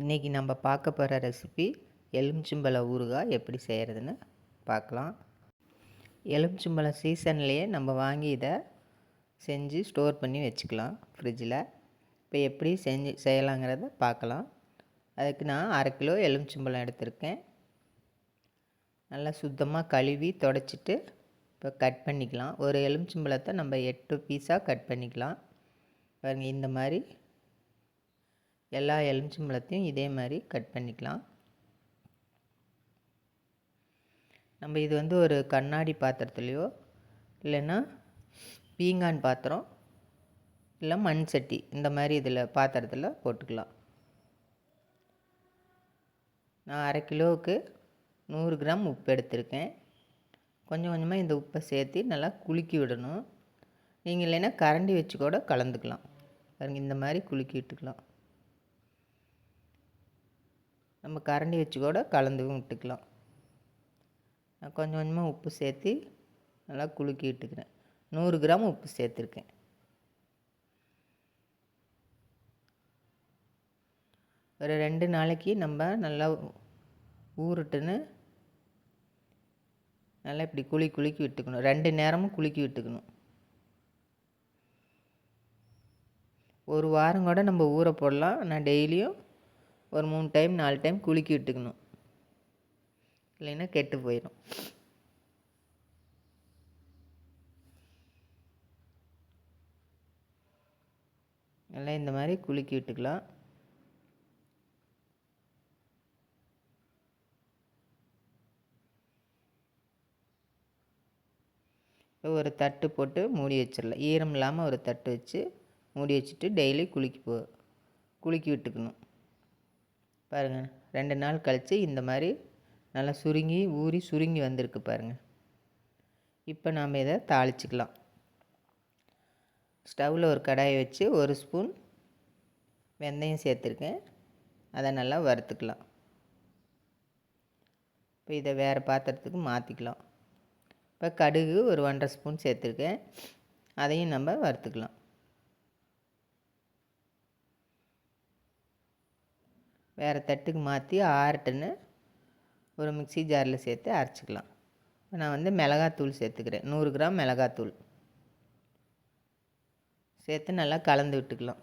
இன்றைக்கி நம்ம பார்க்க போகிற ரெசிபி எலுமிச்சம்பழ ஊறுகாய் எப்படி செய்கிறதுன்னு பார்க்கலாம். எலுமிச்சம்பழம் சீசன்லேயே நம்ம வாங்கி இதை செஞ்சு ஸ்டோர் பண்ணி வச்சுக்கலாம் ஃப்ரிட்ஜில் இப்போ எப்படி செஞ்சு செய்யலாங்கிறத பார்க்கலாம். அதுக்கு நான் அரை கிலோ எலுமிச்சம்பழம் எடுத்திருக்கேன். நல்லா சுத்தமாக கழுவி தொடச்சிட்டு இப்போ கட் பண்ணிக்கலாம். ஒரு எலுமிச்சம்பழத்தை நம்ம எட்டு பீஸாக கட் பண்ணிக்கலாம். பாருங்கள் இந்த மாதிரி எல்லா எலுமிச்சம்பழத்தையும் இதே மாதிரி கட் பண்ணிக்கலாம். நம்ம இது வந்து ஒரு கண்ணாடி பாத்திரத்துலேயோ இல்லைன்னா பீங்கான் பாத்திரம் இல்லை மண் சட்டி இந்த மாதிரி இதில் பாத்திரத்தில் போட்டுக்கலாம். நான் அரை கிலோவுக்கு நூறு கிராம் உப்பு எடுத்திருக்கேன். கொஞ்சம் கொஞ்சமாக இந்த உப்பை சேர்த்து நல்லா குலுக்கி விடணும். நீங்கள் இல்லைன்னா கரண்டி வச்சு கூட கலந்துக்கலாம். பாருங்கள் இந்த மாதிரி குலுக்கி விட்டுக்கலாம். நம்ம கரண்டி வச்சு கூட கலந்து விட்டுக்கலாம். நான் கொஞ்சம் கொஞ்சமாக உப்பு சேர்த்து நல்லா குலுக்கி விட்டுக்கிறேன். நூறு கிராம் உப்பு சேர்த்துருக்கேன். ஒரு ரெண்டு நாளைக்கு நம்ம நல்லா ஊருட்டுன்னு நல்லா இப்படி குழி குலுக்கி விட்டுக்கணும். ரெண்டு நேரமும் குலுக்கி விட்டுக்கணும். ஒரு வாரம் கூட நம்ம ஊற போடலாம். நான் டெய்லியும் ஒரு மூணு டைம் நாலு டைம் குலுக்கி விட்டுக்கணும். இல்லைன்னா கெட்டு போயிடும். நல்லா இந்த மாதிரி குலுக்கி விட்டுக்கலாம். ஒரு தட்டு போட்டு மூடி வச்சிடலாம். ஈரம் இல்லாமல் ஒரு தட்டு வச்சு மூடி வச்சுட்டு டெய்லி குளிக்க போ குலுக்கி விட்டுக்கணும். பாருங்கள் ரெண்டு நாள் கழித்து இந்த மாதிரி நல்லா சுருங்கி ஊறி சுருங்கி வந்திருக்கு பாருங்கள் இப்போ நாம் இதை தாளிச்சிக்கலாம். ஸ்டவ்வில் ஒரு கடாயை வச்சு ஒரு ஸ்பூன் வெந்தயம் சேர்த்துருக்கேன். அதை நல்லா வறுத்துக்கலாம். இப்போ இதை வேறு பாத்திரத்துக்கு மாற்றிக்கலாம் இப்போ கடுகு ஒரு ஒன்றரை ஸ்பூன் சேர்த்துருக்கேன். அதையும் நம்ம வறுத்துக்கலாம். வேறு தட்டுக்கு மாற்றி ஆறட்டுன்னு ஒரு மிக்சி ஜாரில் சேர்த்து அரைச்சிக்கலாம். நான் வந்து மிளகாத்தூள் சேர்த்துக்கிறேன். நூறு கிராம் மிளகாத்தூள். சேர்த்து நல்லா கலந்து விட்டுக்கலாம்.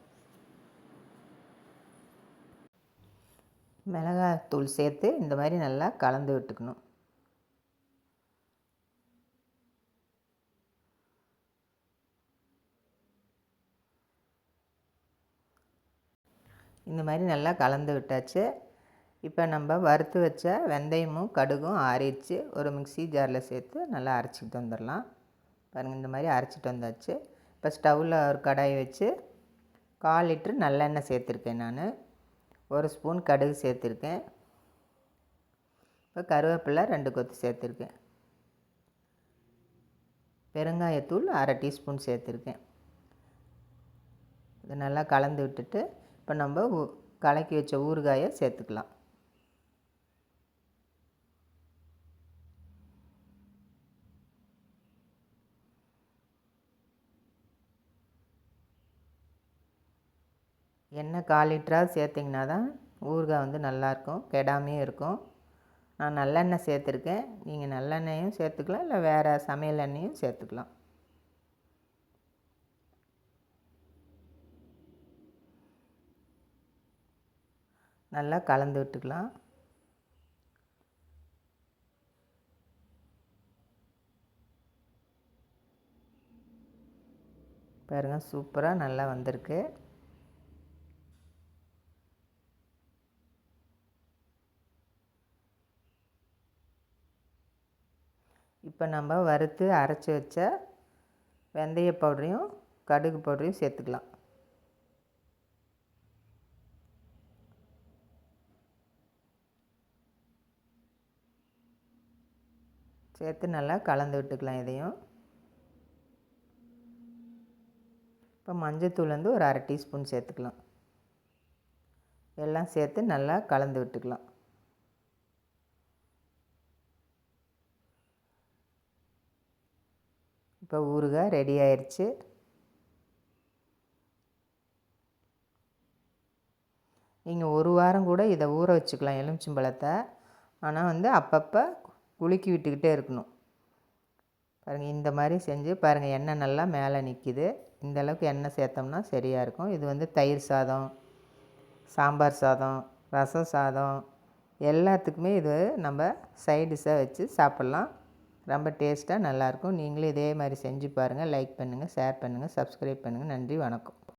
மிளகாத்தூள் சேர்த்து இந்த மாதிரி நல்லா கலந்து விட்டுக்கணும். இந்த மாதிரி நல்லா கலந்து விட்டாச்சு. இப்போ நம்ம வறுத்து வச்ச வெந்தயமும் கடுகும் ஆறிடுச்சு. ஒரு மிக்சி ஜாரில் சேர்த்து நல்லா அரைச்சிக்கிட்டு வந்துடலாம். பாருங்கள் இந்த மாதிரி அரைச்சிட்டு வந்தாச்சு. இப்போ ஸ்டவ்வில் ஒரு கடாயை வச்சு கால் லிட்ரு நல்லெண்ணெய் சேர்த்துருக்கேன் நான். ஒரு ஸ்பூன் கடுகு சேர்த்துருக்கேன். இப்போ கருவேப்பிலை ரெண்டு கொத்து சேர்த்துருக்கேன். பெருங்காயத்தூள் அரை டீஸ்பூன் சேர்த்துருக்கேன். இதை நல்லா கலந்து விட்டுட்டு இப்போ நம்ம கலக்கி வச்ச ஊறுகாயை சேர்த்துக்கலாம். எண்ணெய் கால் லிட்டராக சேர்த்திங்கன்னா தான் ஊறுகாய் வந்து நல்லாயிருக்கும் கெடாமையும் இருக்கும். நான் நல்லெண்ணெய் சேர்த்துருக்கேன். நீங்கள் நல்லெண்ணெயும் சேர்த்துக்கலாம் இல்லை வேறு சமையல் எண்ணெயும் சேர்த்துக்கலாம். நல்லா கலந்து விட்டுக்கலாம். பாருங்கள் சூப்பராக நல்லா வந்திருக்கு. இப்போ நம்ம வறுத்து அரைச்சி வச்ச வெந்தய பவுடரையும் கடுகு பவுடரையும் சேர்த்துக்கலாம். சேர்த்து நல்லா கலந்து விட்டுக்கலாம் இதையும். இப்போ மஞ்சத்தூள் வந்து ஒரு அரை டீஸ்பூன் சேர்த்துக்கலாம். எல்லாம் சேர்த்து நல்லா கலந்து விட்டுக்கலாம். இப்போ ஊறுகாய் ரெடி ஆயிடுச்சு நீங்கள் ஒரு வாரம் கூட இதை ஊற வச்சுக்கலாம் எலுமிச்சம்பழத்தை. ஆனால் வந்து அப்பப்போ குலுக்கி விட்டுக்கிட்டே இருக்கணும். பாருங்கள் இந்த மாதிரி செஞ்சு பாருங்கள் எண்ணெய் நல்லா மேலே நிற்கிது இந்த அளவுக்கு எண்ணெய் சேர்த்தோம்னா சரியாக இருக்கும். இது வந்து தயிர் சாதம் சாம்பார் சாதம் ரசம் சாதம் எல்லாத்துக்குமே இது நம்ம சைடிஷாக வச்சு சாப்பிட்லாம். ரொம்ப டேஸ்ட்டாக நல்லாயிருக்கும் நீங்களும் இதே மாதிரி செஞ்சு பாருங்கள் லைக் பண்ணுங்கள் ஷேர் பண்ணுங்கள் சப்ஸ்கிரைப் பண்ணுங்கள் நன்றி வணக்கம்.